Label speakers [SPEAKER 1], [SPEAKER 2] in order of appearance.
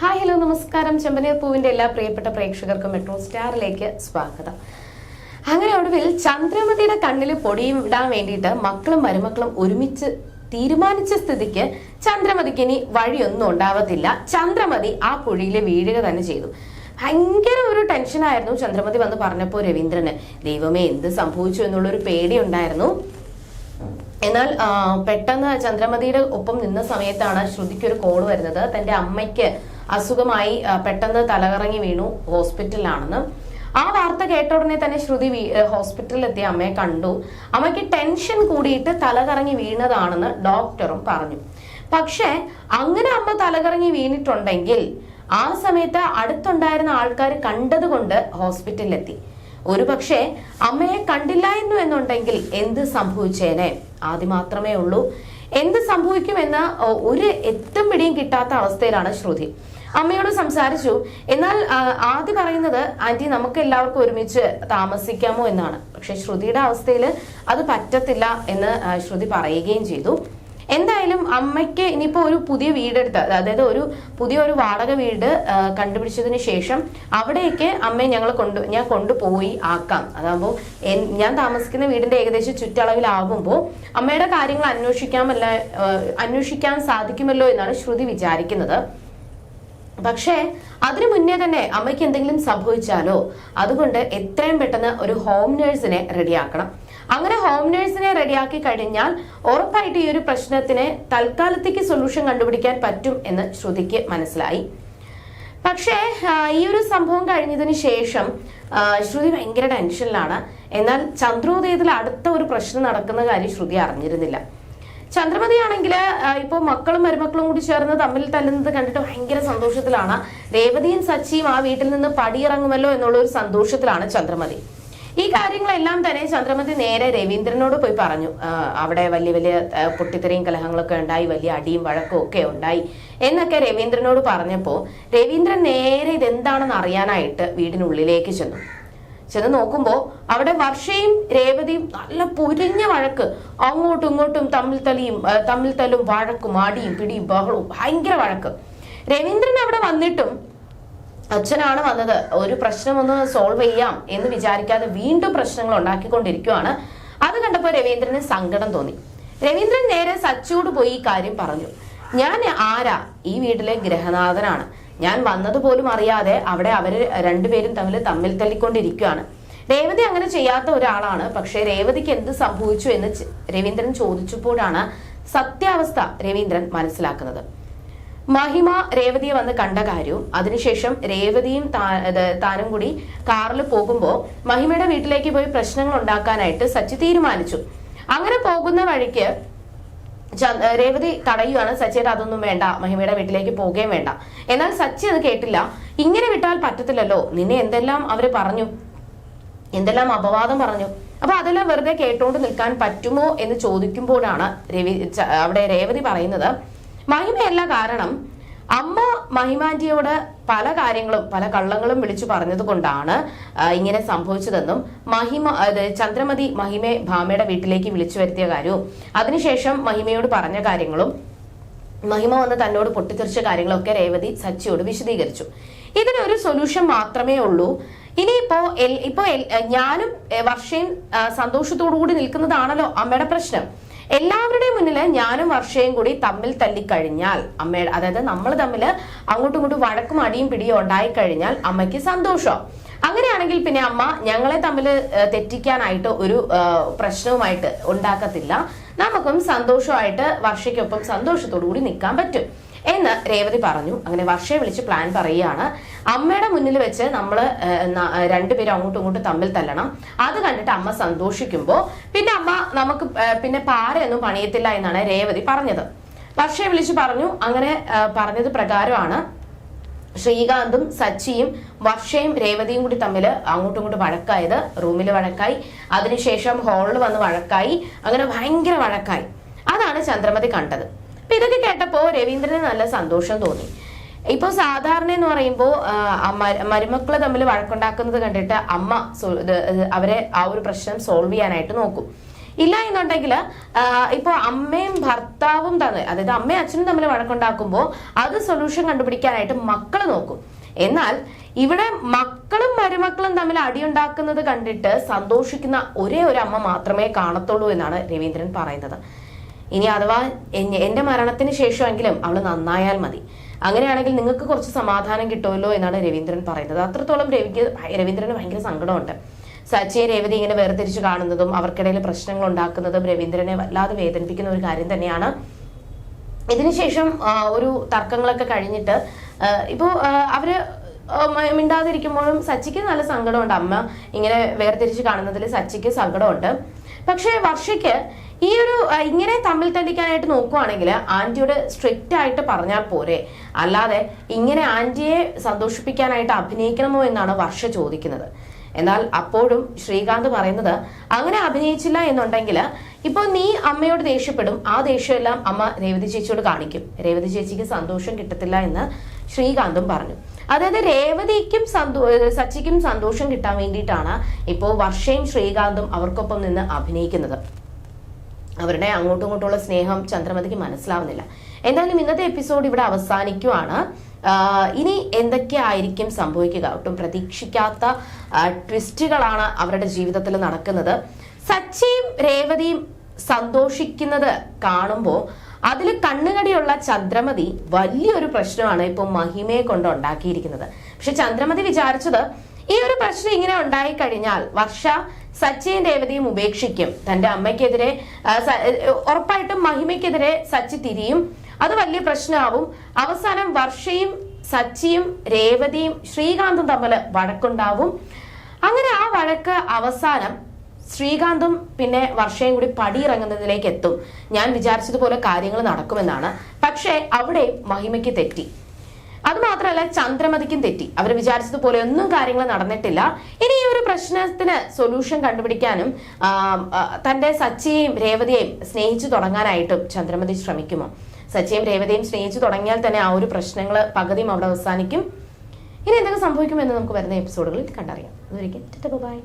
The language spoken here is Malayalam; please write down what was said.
[SPEAKER 1] ഹായ് ഹലോ നമസ്കാരം. ചെമ്പനീർ പൂവിന്റെ എല്ലാ പ്രിയപ്പെട്ട പ്രേക്ഷകർക്കും മെട്രോ സ്റ്റാറിലേക്ക് സ്വാഗതം. അങ്ങനെ ഒടുവിൽ ചന്ദ്രമതിയുടെ കണ്ണിൽ പൊടിയും ഇടാൻ വേണ്ടിയിട്ട് മക്കളും മരുമക്കളും ഒരുമിച്ച് തീരുമാനിച്ച സ്ഥിതിക്ക് ചന്ദ്രമതിക്ക് ഇനി വഴിയൊന്നും ഉണ്ടാവത്തില്ല. ചന്ദ്രമതി ആ കുഴിയിൽ വീഴുക തന്നെ ചെയ്തു. ഭയങ്കര ഒരു ടെൻഷനായിരുന്നു ചന്ദ്രമതി വന്ന് പറഞ്ഞപ്പോൾ രവീന്ദ്രന്. ദൈവമേ എന്ത് സംഭവിച്ചു എന്നുള്ളൊരു പേടി ഉണ്ടായിരുന്നു. എന്നാൽ പെട്ടെന്ന് ചന്ദ്രമതിയുടെ ഒപ്പം നിന്ന സമയത്താണ് ശ്രുതിക്ക് ഒരു കോൾ വരുന്നത്. തന്റെ അമ്മയ്ക്ക് അസുഖമായി പെട്ടെന്ന് തലകറങ്ങി വീണു ഹോസ്പിറ്റലിലാണെന്ന്. ആ വാർത്ത കേട്ട ഉടനെ തന്നെ ശ്രുതി ഹോസ്പിറ്റലിലെത്തിയ അമ്മയെ കണ്ടു. അമ്മയ്ക്ക് ടെൻഷൻ കൂടിയിട്ട് തലകറങ്ങി വീണതാണെന്ന് ഡോക്ടറും പറഞ്ഞു. പക്ഷേ അങ്ങനെ അമ്മ തലകറങ്ങി വീണിട്ടുണ്ടെങ്കിൽ ആ സമയത്ത് അടുത്തുണ്ടായിരുന്ന ആൾക്കാർ കണ്ടതുകൊണ്ട് ഹോസ്പിറ്റലിലെത്തി. ഒരു പക്ഷേ അമ്മയെ കണ്ടില്ലായിരുന്നു എന്നുണ്ടെങ്കിൽ എന്ത് സംഭവിച്ചേനെ? ആദ്യം മാത്രമേ ഉള്ളൂ. എന്ത് സംഭവിക്കുമെന്ന് ഒരു എത്തും പിടിയും കിട്ടാത്ത അവസ്ഥയിലാണ് ശ്രുതി. അമ്മയോട് സംസാരിച്ചു. എന്നാൽ ആദ്യം പറയുന്നത് ആന്റി നമുക്ക് എല്ലാവർക്കും ഒരുമിച്ച് താമസിക്കാമോ എന്നാണ്. പക്ഷെ ശ്രുതിയുടെ അവസ്ഥയിൽ അത് പറ്റത്തില്ല എന്ന് ശ്രുതി പറയുകയും ചെയ്തു. എന്തായാലും അമ്മയ്ക്ക് ഇനിയിപ്പോ ഒരു പുതിയ വീടെടുത്ത് അതായത് ഒരു പുതിയ ഒരു വാടക വീട് കണ്ടുപിടിച്ചതിന് ശേഷം അവിടേക്ക് അമ്മയെ ഞങ്ങൾ കൊണ്ട് ഞാൻ കൊണ്ടുപോയി ആക്കാം. അതാകുമ്പോൾ ഞാൻ താമസിക്കുന്ന വീടിന്റെ ഏകദേശം ചുറ്റളവിലാകുമ്പോൾ അമ്മയുടെ കാര്യങ്ങൾ അന്വേഷിക്കാമല്ല അന്വേഷിക്കാൻ സാധിക്കുമല്ലോ എന്നാണ് ശ്രുതി വിചാരിക്കുന്നത്. പക്ഷേ അതിനു മുന്നേ തന്നെ അമ്മയ്ക്ക് എന്തെങ്കിലും സംഭവിച്ചാലോ? അതുകൊണ്ട് എത്രയും പെട്ടെന്ന് ഒരു ഹോം നേഴ്സിനെ റെഡിയാക്കണം. അങ്ങനെ ഹോം നേഴ്സിനെ റെഡിയാക്കി കഴിഞ്ഞാൽ ഉറപ്പായിട്ട് ഈ ഒരു പ്രശ്നത്തിന് തൽക്കാലത്തേക്ക് സൊല്യൂഷൻ കണ്ടുപിടിക്കാൻ പറ്റും എന്ന് ശ്രുതിക്ക് മനസ്സിലായി. പക്ഷേ ഈ ഒരു സംഭവം കഴിഞ്ഞതിന് ശേഷം ശ്രുതി ഭയങ്കര ടെൻഷനിലാണ് എന്നാൽ ചന്ദ്രോദയത്തിൽ അടുത്ത ഒരു പ്രശ്നം നടക്കുന്ന കാര്യം ശ്രുതി അറിഞ്ഞിരുന്നില്ല. ചന്ദ്രമതി ആണെങ്കിൽ ഇപ്പോൾ മക്കളും മരുമക്കളും കൂടി ചേർന്ന് തമ്മിൽ തല്ലുന്നത് കണ്ടിട്ട് ഭയങ്കര സന്തോഷത്തിലാണ്. രേവതിയും സച്ചിയും ആ വീട്ടിൽ നിന്ന് പടിയിറങ്ങുമല്ലോ എന്നുള്ള ഒരു സന്തോഷത്തിലാണ് ചന്ദ്രമതി. ഈ കാര്യങ്ങളെല്ലാം തന്നെ ചന്ദ്രമതി നേരെ രവീന്ദ്രനോട് പോയി പറഞ്ഞു. അവിടെ വലിയ വലിയ പൊട്ടിത്തെറിയും കലഹങ്ങളൊക്കെ ഉണ്ടായി വലിയ അടിയും വഴക്കും ഒക്കെ ഉണ്ടായി എന്നൊക്കെ രവീന്ദ്രനോട് പറഞ്ഞപ്പോൾ രവീന്ദ്രൻ നേരെ ഇതെന്താണെന്ന് അറിയാനായിട്ട് വീടിനുള്ളിലേക്ക് ചെന്നു. ചെന്ന് നോക്കുമ്പോൾ അവിടെ വർഷയും രേവതിയും നല്ല പൊരിഞ്ഞ വഴക്ക്. അങ്ങോട്ടും ഇങ്ങോട്ടും തമ്മിൽ തലിയും തമ്മിൽ തലും വഴക്കും അടിയും പിടിയും ബഹളവും ഭയങ്കര വഴക്ക്. രവീന്ദ്രൻ അവിടെ വന്നിട്ടും അച്ഛനാണ് വന്നത്. ഒരു പ്രശ്നം ഒന്ന് സോൾവ് ചെയ്യാം എന്ന് വിചാരിക്കാതെ വീണ്ടും പ്രശ്നങ്ങൾ ഉണ്ടാക്കിക്കൊണ്ടിരിക്കുവാണ്. അത് കണ്ടപ്പോൾ രവീന്ദ്രന് സങ്കടം തോന്നി. രവീന്ദ്രൻ നേരെ സച്ചിയോട് പോയി ഈ കാര്യം പറഞ്ഞു. ഞാൻ ആരാ? ഈ വീട്ടിലെ ഗ്രഹനാഥനാണ്. ഞാൻ വന്നതുപോലും അറിയാതെ അവിടെ അവർ രണ്ടുപേരും തമ്മിൽ തമ്മിൽ തല്ലിക്കൊണ്ടിരിക്കുകയാണ് രേവതി അങ്ങനെ ചെയ്യാത്ത ഒരാളാണ്. പക്ഷേ രേവതിക്ക് എന്ത് സംഭവിച്ചു എന്ന് രവീന്ദ്രൻ ചോദിച്ചപ്പോഴാണ് സത്യാവസ്ഥ രവീന്ദ്രൻ മനസ്സിലാക്കുന്നത്. മഹിമ രേവതിയെ വന്ന് കണ്ട കാര്യവും അതിനുശേഷം രേവതിയും താനും കൂടി കാറിൽ പോകുമ്പോൾ മഹിമയുടെ വീട്ടിലേക്ക് പോയി പ്രശ്നങ്ങൾ ഉണ്ടാക്കാനായിട്ട് സച്ചി തീരുമാനിച്ചു. അങ്ങനെ പോകുന്ന വഴിക്ക് രേവതി തടയുകയാണ് സച്ചിയുടെ അതൊന്നും വേണ്ട മഹിമയുടെ വീട്ടിലേക്ക് പോകുകയും വേണ്ട. എന്നാൽ സച്ചി അത് കേട്ടില്ല. ഇങ്ങനെ വിട്ടാൽ പറ്റത്തില്ലല്ലോ. നിന്നെ എന്തെല്ലാം അവർ പറഞ്ഞു? എന്തെല്ലാം അപവാദം പറഞ്ഞു? അപ്പൊ അതെല്ലാം വെറുതെ കേട്ടോണ്ട് നിൽക്കാൻ പറ്റുമോ എന്ന് ചോദിക്കുമ്പോഴാണ് രവി അവിടെ രേവതി പറയുന്നത്. മഹിമയല്ല കാരണം അമ്മ മഹിമാന്റിയോട് പല കാര്യങ്ങളും പല കള്ളങ്ങളും വിളിച്ചു പറഞ്ഞത് കൊണ്ടാണ് ഇങ്ങനെ സംഭവിച്ചതെന്നും മഹിമ ചന്ദ്രമതി മഹിമയെ ഭാമയുടെ വീട്ടിലേക്ക് വിളിച്ചു വരുത്തിയ കാര്യവും അതിനുശേഷം മഹിമയോട് പറഞ്ഞ കാര്യങ്ങളും മഹിമ വന്ന് തന്നോട് പൊട്ടിത്തെറിച്ച കാര്യങ്ങളൊക്കെ രേവതി സച്ചിയോട് വിശദീകരിച്ചു. ഇതിനൊരു സൊല്യൂഷൻ മാത്രമേ ഉള്ളൂ. ഇനിയിപ്പോ ഇപ്പോ ഞാനും വർഷയും സന്തോഷത്തോടു കൂടി നിൽക്കുന്നതാണല്ലോ അമ്മയുടെ പ്രശ്നം. എല്ലാവരുടെയും മുന്നിൽ ഞാനും വർഷയും കൂടി തമ്മിൽ തല്ലിക്കഴിഞ്ഞാൽ അമ്മയുടെ അതായത് നമ്മൾ തമ്മിൽ അങ്ങോട്ടും ഇങ്ങോട്ടും വഴക്കും അടിയും പിടിയും ഉണ്ടായി കഴിഞ്ഞാൽ അമ്മയ്ക്ക് സന്തോഷം. അങ്ങനെയാണെങ്കിൽ പിന്നെ അമ്മ ഞങ്ങളെ തമ്മിൽ തെറ്റിക്കാനായിട്ട് ഒരു പ്രശ്നവുമായിട്ട് ഉണ്ടാക്കത്തില്ല. നമുക്കും സന്തോഷമായിട്ട് വർഷയ്ക്കൊപ്പം സന്തോഷത്തോടു കൂടി നിൽക്കാൻ പറ്റും. എന്ന് രേവതി പറഞ്ഞു. അങ്ങനെ വർഷയെ വിളിച്ച് പ്ലാൻ പറയുകയാണ്. അമ്മയുടെ മുന്നിൽ വെച്ച് നമ്മൾ രണ്ടുപേരും അങ്ങോട്ടും ഇങ്ങോട്ടും തമ്മിൽ തല്ലണം. അത് കണ്ടിട്ട് അമ്മ സന്തോഷിക്കുമ്പോൾ പിന്നെ അമ്മ നമുക്ക് പിന്നെ പാരയൊന്നും പണിയത്തില്ല എന്നാണ് രേവതി പറഞ്ഞത്. വർഷയെ വിളിച്ച് പറഞ്ഞു. അങ്ങനെ പറഞ്ഞത് പ്രകാരമാണ്. ശ്രീകാന്തും സച്ചിയും വർഷയും രേവതിയും കൂടി തമ്മിൽ അങ്ങോട്ടും ഇങ്ങോട്ടും വഴക്കായത്. റൂമിൽ വഴക്കായി. അതിനുശേഷം ഹാളിൽ വന്ന് വഴക്കായി. അങ്ങനെ ഭയങ്കര വഴക്കായി. അതാണ് ചന്ദ്രമതി കണ്ടത്. അപ്പൊ ഇതൊക്കെ കേട്ടപ്പോ രവീന്ദ്രന് നല്ല സന്തോഷം തോന്നി. ഇപ്പൊ സാധാരണ എന്ന് പറയുമ്പോൾ മരുമക്കളെ തമ്മിൽ വഴക്കുണ്ടാക്കുന്നത് കണ്ടിട്ട് അമ്മ അവരെ ആ ഒരു പ്രശ്നം സോൾവ് ചെയ്യാനായിട്ട് നോക്കും. ഇല്ല എന്നുണ്ടെങ്കിൽ ഇപ്പോൾ അമ്മയും ഭർത്താവും തന്നെ അതായത് അമ്മയും അച്ഛനും തമ്മിൽ വഴക്കുണ്ടാക്കുമ്പോൾ അത് സൊല്യൂഷൻ കണ്ടുപിടിക്കാനായിട്ട് മക്കൾ നോക്കും. എന്നാൽ ഇവിടെ മക്കളും മരുമക്കളും തമ്മിൽ അടിയുണ്ടാക്കുന്നത് കണ്ടിട്ട് സന്തോഷിക്കുന്ന ഒരേ ഒരു അമ്മ മാത്രമേ കാണത്തുള്ളൂ എന്നാണ് രവീന്ദ്രൻ പറയുന്നത്. ഇനി അഥവാ എന്റെ മരണത്തിന് ശേഷമെങ്കിലും അവൾ നന്നായാൽ മതി. അങ്ങനെയാണെങ്കിൽ നിങ്ങൾക്ക് കുറച്ച് സമാധാനം കിട്ടുമല്ലോ എന്നാണ് രവീന്ദ്രൻ പറയുന്നത്. അത്രത്തോളം രവിക്ക് രവീന്ദ്രന് ഭയങ്കര സങ്കടമുണ്ട്. സച്ചിയെ രേവതി ഇങ്ങനെ വേർതിരിച്ച് കാണുന്നതും അവർക്കിടയിൽ പ്രശ്നങ്ങൾ ഉണ്ടാക്കുന്നതും രവീന്ദ്രനെ വല്ലാതെ വേദനിപ്പിക്കുന്ന ഒരു കാര്യം തന്നെയാണ്. ഇതിനുശേഷം ഒരു തർക്കങ്ങളൊക്കെ കഴിഞ്ഞിട്ട് ഇപ്പോൾ അവർ മിണ്ടാതിരിക്കുമ്പോഴും സച്ചിക്ക് നല്ല സങ്കടമുണ്ട്. അമ്മ ഇങ്ങനെ വേർതിരിച്ച് കാണുന്നതിൽ സച്ചിക്ക് സങ്കടമുണ്ട്. പക്ഷേ വർഷയ്ക്ക് ഈ ഒരു ഇങ്ങനെ തമ്മിൽ തല്ലിക്കാനായിട്ട് നോക്കുവാണെങ്കിൽ ആന്റിയോട് സ്ട്രിക്റ്റ് ആയിട്ട് പറഞ്ഞാൽ പോരെ. അല്ലാതെ ഇങ്ങനെ ആന്റിയെ സന്തോഷിപ്പിക്കാനായിട്ട് അഭിനയിക്കണമോ എന്നാണ് വർഷ ചോദിക്കുന്നത്. എന്നാൽ അപ്പോഴും ശ്രീകാന്ത് പറയുന്നത് അങ്ങനെ അഭിനയിച്ചില്ല എന്നുണ്ടെങ്കിൽ ഇപ്പൊ നീ അമ്മയോട് ദേഷ്യപ്പെടും ആ ദേഷ്യമെല്ലാം അമ്മ രേവതി ചേച്ചിയോട് കാണിക്കും. രേവതി ചേച്ചിക്ക് സന്തോഷം കിട്ടത്തില്ല എന്ന് ശ്രീകാന്തും പറഞ്ഞു. അതായത് രേവതിക്കും സന്തോ സച്ചിക്കും സന്തോഷം കിട്ടാൻ വേണ്ടിയിട്ടാണ് ഇപ്പോൾ വർഷയും ശ്രീകാന്തും അവർക്കൊപ്പം നിന്ന് അഭിനയിക്കുന്നത്. അവരുടെ അങ്ങോട്ടും ഇങ്ങോട്ടുള്ള സ്നേഹം ചന്ദ്രമതിക്ക് മനസ്സിലാവുന്നില്ല. എന്തായാലും ഇന്നത്തെ എപ്പിസോഡ് ഇവിടെ അവസാനിക്കുവാണ്. ഇനി എന്തൊക്കെയായിരിക്കും സംഭവിക്കുക? ഒട്ടും പ്രതീക്ഷിക്കാത്ത ട്വിസ്റ്റുകളാണ് അവരുടെ ജീവിതത്തിൽ നടക്കുന്നത്. സച്ചിയും രേവതിയും സന്തോഷിക്കുന്നത് കാണുമ്പോൾ അതിൽ കണ്ണുകടിയുള്ള ചന്ദ്രമതി വലിയൊരു പ്രശ്നമാണ് ഇപ്പൊ മഹിമയെ കൊണ്ട് ഉണ്ടാക്കിയിരിക്കുന്നത്. പക്ഷെ ചന്ദ്രമതി വിചാരിച്ചത് ഈ ഒരു പ്രശ്നം ഇങ്ങനെ ഉണ്ടായി കഴിഞ്ഞാൽ വർഷ സച്ചിയും രേവതിയും ഉപേക്ഷിക്കും. തന്റെ അമ്മയ്ക്കെതിരെ ഉറപ്പായിട്ടും മഹിമയ്ക്കെതിരെ സച്ചി തിരിയും. അത് വലിയ പ്രശ്നമാവും. അവസാനം വർഷയും സച്ചിയും രേവതിയും ശ്രീകാന്തും തമ്മിൽ വഴക്കുണ്ടാവും. അങ്ങനെ ആ വഴക്ക് അവസാനം ശ്രീകാന്തും പിന്നെ വർഷയും കൂടി പടിയിറങ്ങുന്നതിലേക്ക് എത്തും. ഞാൻ വിചാരിച്ചതുപോലെ കാര്യങ്ങൾ നടക്കുമെന്നാണ്. പക്ഷേ അവിടെ മഹിമയ്ക്ക് തെറ്റി. അത് മാത്രമല്ല ചന്ദ്രമതിക്കും തെറ്റി. അവർ വിചാരിച്ചതുപോലെ ഒന്നും കാര്യങ്ങൾ നടന്നിട്ടില്ല. ഇനി ഈ ഒരു പ്രശ്നത്തിന് സൊല്യൂഷൻ കണ്ടുപിടിക്കാനും തന്റെ സച്ചിയെയും രേവതിയെയും സ്നേഹിച്ചു തുടങ്ങാനായിട്ടും ചന്ദ്രമതി ശ്രമിക്കുമോ? സച്ചിയും രേവതിയും സ്നേഹിച്ചു തുടങ്ങിയാൽ തന്നെ ആ ഒരു പ്രശ്നങ്ങൾ പകുതിയും അവിടെ അവസാനിക്കും. ഇനി എന്തൊക്കെ സംഭവിക്കുമെന്ന് നമുക്ക് വരുന്ന എപ്പിസോഡുകളിൽ കണ്ടറിയാം. അതൊരിക്കും ബൈ.